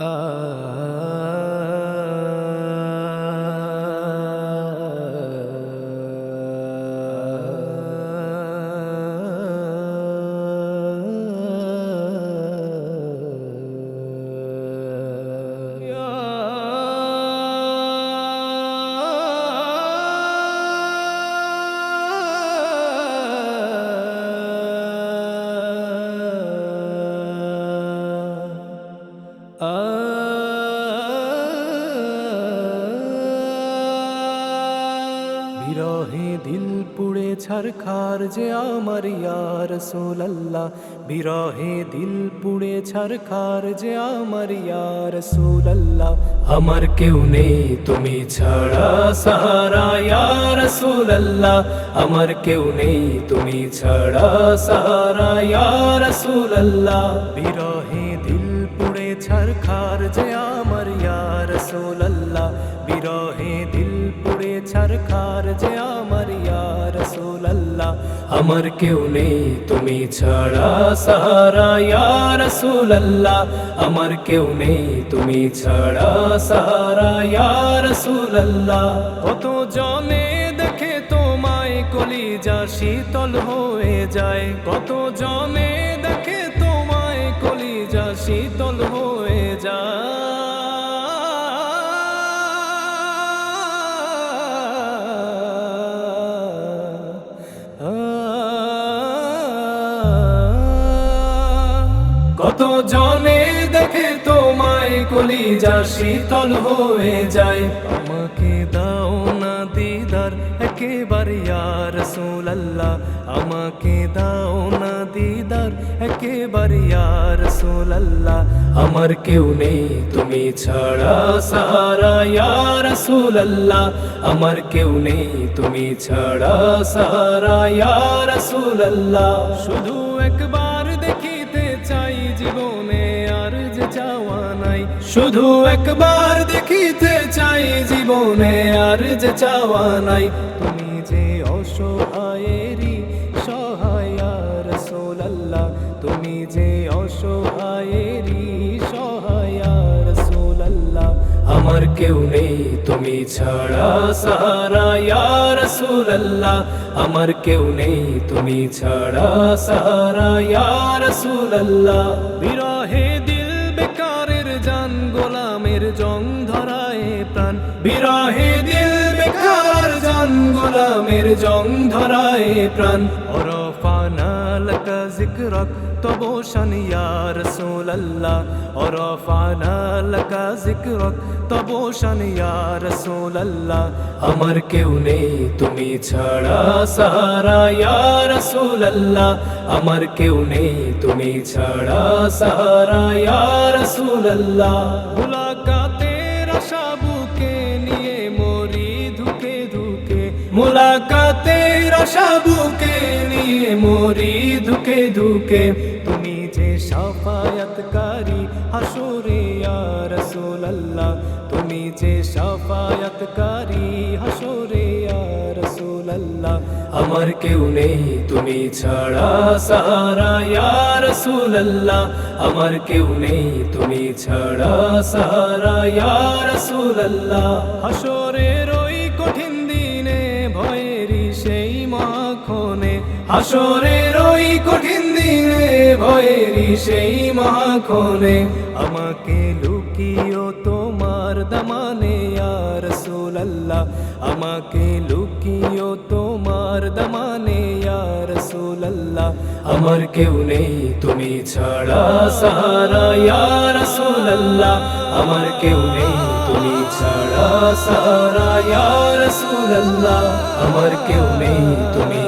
uh বিরহে দিল পুড়ে ছারখার যে আমার ইয়ার সোলাল্লাহ বিরহে দিল পুড়ে ছারখার যে আমার ইয়ার সোলাল্লাহ আমার কেউ নেই তুমি ছাড়া সাহারা ইয়ার সোলাল্লাহ আমার কেউ নেই তুমি ছাড়া সাহারা ইয়ার সোলাল্লাহ বিরহে ছারখার যে আমার ইয়ার সোলাল্লাহ বিরহে দিল পুড়ে ছারখার যে আমার ইয়ার সোলাল্লাহ আমার কেউ নেই তুমি ছাড়া সাহারা ইয়ার সোলাল্লাহ আমার কেউ নেই তুমি ছাড়া সাহারা ইয়ার সোলাল্লাহ কত জনে দেখে তোমায় কলিজা শীতল হয়ে যায় কত জনে দেখে তোমায় কলিজা শীতল হয়ে কত জনে দেখে তোমায় কলিজা শীতল হয়ে যায়? আমাকে দাও না দিদার, একেবারে ইয়ার সোলাল্লাহ আমাকে দাও না দিদার, একেবারে ইয়ার সোলাল্লাহ আমার কেউ নেই, তুমি ছাড়া সাহারা ইয়ার সোলাল্লাহ আমার কেউ নেই, তুমি ছাড়া সাহারা ইয়ার সোলাল্লাহ শুধু একবার শুধু একবার দেখিতে চাই জীবনে আর যে চাওয়া নাই। তুমি যে অসহায়েরই সহায়ার সোলাল্লাহ, তুমি যে অসহায়েরই সহায়ার সোলাল্লাহ, আমার কেউ নেই, তুমি ছাড়া সাহারা ইয়ার সোলাল্লাহ, আমার কেউ নেই, তুমি ছাড়া সাহারা ইয়ার সোলাল্লাহ। প্রাণ বিরহে দিল বেকার জান, গোলামের জং ধরায় প্রাণ। অরফানা লাকা জিকরক, তবো শান ইয়া রাসূলুল্লাহ। অরফানা লাকা জিকরক, তবো শান ইয়া রাসূলুল্লাহ। আমার কেউ নেই তুমি ছাড়া, সাহারা ইয়া রাসূলুল্লাহ। আমার কেউ নেই তুমি ছাড়া, সাহারা ইয়া রাসূলুল্লাহ। আশা বুকে নিয়ে, মরি ধুকে ধুকে তুমি যে সাফায়াতকারী, হাসুরে ইয়া রাসূলুল্লাহ। তুমি যে সাফায়াতকারী, হাসুরে ইয়া রাসূলুল্লাহ। আমার কেউ নেই, তুমি ছাড়া সাহারা ইয়া রাসূলুল্লাহ। আমার কেউ নেই, তুমি ছাড়া সাহারা ইয়া রাসূলুল্লাহ। হাসরের হাসরের ওই কঠিন দিনে, ভয়েরই সেই মহাক্ষণে আমাকে লুকিও তোমার দামানে আর সোলাল্লাহ আমাকে লুকিও তোমার দামানে আর সোলাল্লাহ আমার কেউ নেই তুমি ছাড়া সাহারা ইয়ার সোলাল্লাহ আমার কেউ নেই তুমি ছাড়া সাহারা ইয়ার সোলাল্লাহ আমার কেউ নেই তুমি